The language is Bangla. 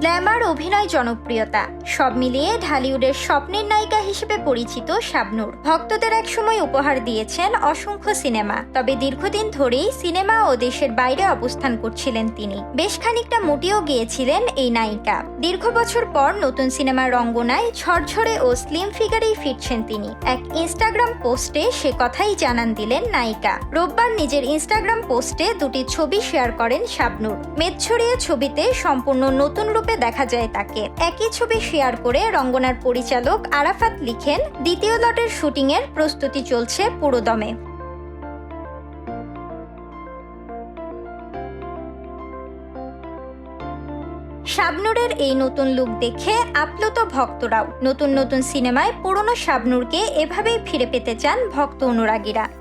গ্ল্যামার অভিনয় জনপ্রিয়তা। সব মিলিয়ে ঢালিউডের স্বপ্নের নায়িকা হিসেবে পরিচিত শাবনূর। ভক্তদের একসময় উপহার দিয়েছেন অসংখ্য সিনেমা, তবে দীর্ঘদিন ধরেই সিনেমা ও দেশের বাইরে অবস্থান করছিলেন তিনি। বেশ খানিকটা মুটিও গিয়েছিলেন এই নায়িকা। দীর্ঘ বছর পর নতুন সিনেমার রঙ্গনায় ঝরঝরে ও স্লিম ফিগারেই ফিরছেন তিনি। এক ইনস্টাগ্রাম পোস্টে সে কথাই জানান দিলেন নায়িকা। রোববার নিজের ইনস্টাগ্রাম পোস্টে দুটি ছবি শেয়ার করেন শাবনূর। মেদ ছড়িয়ে ছবিতে সম্পূর্ণ নতুন রূপে দেখা যায় তাকে। একই ছবি শেয়ার করে রঙ্গনার পরিচালক আরাফাত লিখেন, দ্বিতীয় লটের শুটিংয়ের প্রস্তুতি চলছে পুরোদমে। শাবনূরের এই নতুন লুক দেখে আপ্লুত ভক্তরাও। নতুন নতুন সিনেমায় পুরনো শাবনূরকে এভাবেই ফিরে পেতে চান ভক্ত অনুরাগীরা।